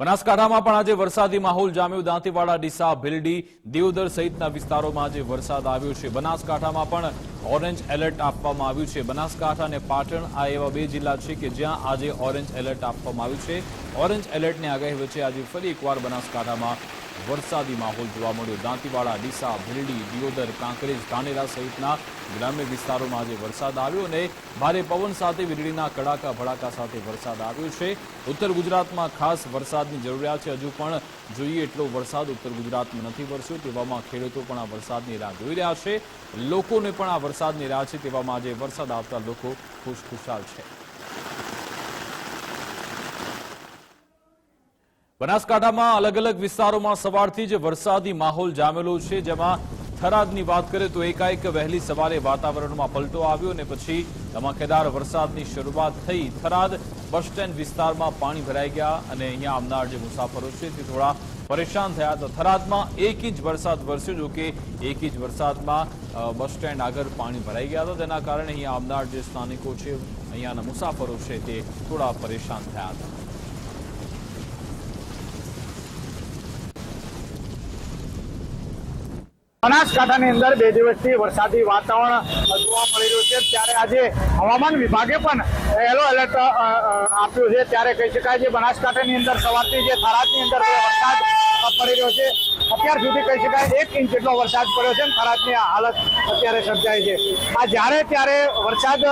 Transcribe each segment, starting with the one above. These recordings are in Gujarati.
બનાસકાંઠામાં પણ આજે વરસાદી માહોલ જામ્યો. દાંતીવાડા, ડીસા, ભીલડી, દેવદર સહિતના વિસ્તારોમાં આજે વરસાદ આવ્યો છે. બનાસકાંઠામાં પણ ઓરેન્જ એલર્ટ આપવામાં આવ્યું છે. બનાસકાંઠા અને પાટણ આ એવા બે જિલ્લા છે કે જ્યાં આજે ઓરેન્જ એલર્ટ આપવામાં આવ્યું છે. ઓરેન્જ એલર્ટની આગાહી વચ્ચે આજે ફરી એકવાર બનાસકાંઠામાં વરસાદી માહોલ જોવા મળ્યો. દાંતીવાડા, ડીસા, ભીલડી, દિયોદર, કાંકરેજ, ધાનેરા સહિતના ગ્રામ્ય વિસ્તારોમાં આજે વરસાદ આવ્યો અને ભારે પવન સાથે વીજળીના કડાકા ભડાકા સાથે વરસાદ આવ્યો છે. ઉત્તર ગુજરાતમાં ખાસ વરસાદની જરૂરિયાત છે. હજુ પણ જોઈએ એટલો વરસાદ ઉત્તર ગુજરાતમાં નથી વરસ્યો તેવામાં ખેડૂતો પણ આ વરસાદની રાહ જોઈ રહ્યા છે. લોકોને પણ આ વરસાદની રાહ છે તેવામાં આજે વરસાદ આવતા લોકો ખુશખુશાલ છે. બનાસકાંઠામાં અલગ અલગ વિસ્તારોમાં સવારથી જ વરસાદી માહોલ જામેલો છે. જેમાં થરાદની વાત કરીએ તો એકાએક વહેલી સવારે વાતાવરણમાં પલટો આવ્યો અને પછી ધમાકેદાર વરસાદની શરૂઆત થઈ. થરાદ બસ સ્ટેન્ડ વિસ્તારમાં પાણી ભરાઈ ગયા અને અહીંયા આવનાર જે મુસાફરો છે તે થોડા પરેશાન થયા. તો થરાદમાં એક ઇંચ વરસાદ વરસ્યો, જો કે એક ઇંચ વરસાદમાં બસ સ્ટેન્ડ આગળ પાણી ભરાઈ ગયા. હતા તેના કારણે અહીંયા આવનાર જે સ્થાનિકો છે, અહીંયાના મુસાફરો છે તે થોડા પરેશાન થયા હતા. બનાસકાંઠાની અંદર બે દિવસથી વરસાદી વાતાવરણ જોવા મળી રહ્યું છે. ત્યારે આજે હવામાન વિભાગે પણ યલો એલર્ટ આપ્યું છે. ત્યારે કહી શકાય છે બનાસકાંઠાની અંદર સવારથી જે થરાદની અંદર વરસાદ પડી રહ્યો છે, અત્યાર સુધી કહી શકાય એક ઇંચ જેટલો વરસાદ પડ્યો છે થરાદની હાલત અત્યારે સર્જાય છે. આ જ્યારે ત્યારે વરસાદ,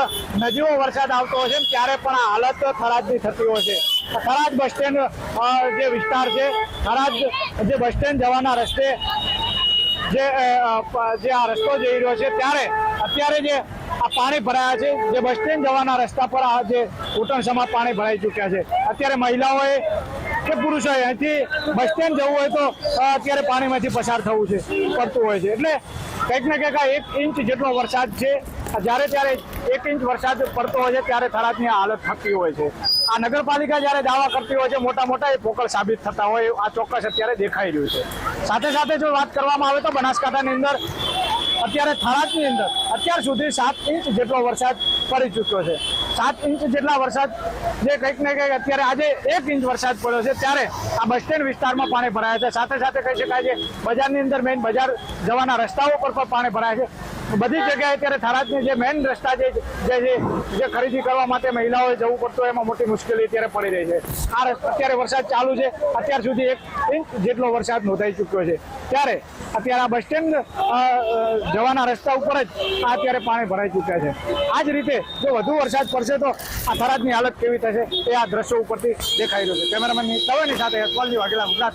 નજીવો વરસાદ આવતો હોય છે ત્યારે પણ આ હાલત થરાદની થતી હોય છે. થરાદ બસ સ્ટેન્ડ જે વિસ્તાર છે, થરાદ જે બસ સ્ટેન્ડ જવાના રસ્તે જે જે આ રસ્તો જઈ રહ્યો છે, ત્યારે અત્યારે જે આ પાણી ભરાયા છે, જે બસ સ્ટેન્ડ જવાના રસ્તા પર આ જે ઘૂંટણસમાં પાણી ભરાઈ ચૂક્યા છે. અત્યારે મહિલાઓએ કે પુરુષોએ અહીંથી બસ સ્ટેન્ડ જવું હોય તો અત્યારે પાણીમાંથી પસાર થવું છે, પડતું હોય છે. એટલે કંઈક ને કંઈક એક ઇંચ જેટલો વરસાદ છે, જ્યારે ત્યારે એક ઇંચ વરસાદ પડતો હોય છે, ત્યારે થરાદની હાલત થતી હોય છે. આ નગરપાલિકા જ્યારે દાવા કરતી હોય છે, મોટા મોટા એ પોકળ સાબિત થતા હોય, આ ચોક્કસ અત્યારે દેખાઈ રહ્યું છે. સાથે સાથે જો વાત કરવામાં આવે તો બનાસકાંઠાની અંદર, અત્યારે થરાદની અંદર, અત્યાર સુધી સાત ઇંચ જેટલો વરસાદ પડી ચૂક્યો છે. સાત ઇંચ જેટલા વરસાદ, જે કંઈક ને કંઈક અત્યારે આજે એક ઇંચ વરસાદ પડ્યો છે, ત્યારે આ બસ સ્ટેન્ડ વિસ્તારમાં પાણી ભરાયા છે. સાથે સાથે કહી શકાય છે, બજારની અંદર મેઇન બજાર જવાના રસ્તાઓ પર પણ પાણી ભરાય છે. બધી જગ્યાએ અત્યારે થરાદની જે મેઇન રસ્તા જે જે ખરીદી કરવા માટે મહિલાઓએ જવું પડતું એમાં મોટી મુશ્કેલી અત્યારે પડી રહી છે. આ અત્યારે વરસાદ ચાલુ છે. અત્યાર સુધી એક ઇંચ જેટલો વરસાદ નોંધાઈ ચૂક્યો છે. ત્યારે અત્યારે આ બસ સ્ટેન્ડ જવાના રસ્તા ઉપર જ આ અત્યારે પાણી ભરાઈ ચૂક્યા છે. આ જ રીતે જો વધુ વરસાદ પડશે તો આ થરાદની હાલત કેવી થશે એ આ દ્રશ્યો ઉપરથી દેખાઈ રહ્યું છે. કેમેરામેનની તવેની સાથે યશપાલજી વાઘેલા, ગુજરાત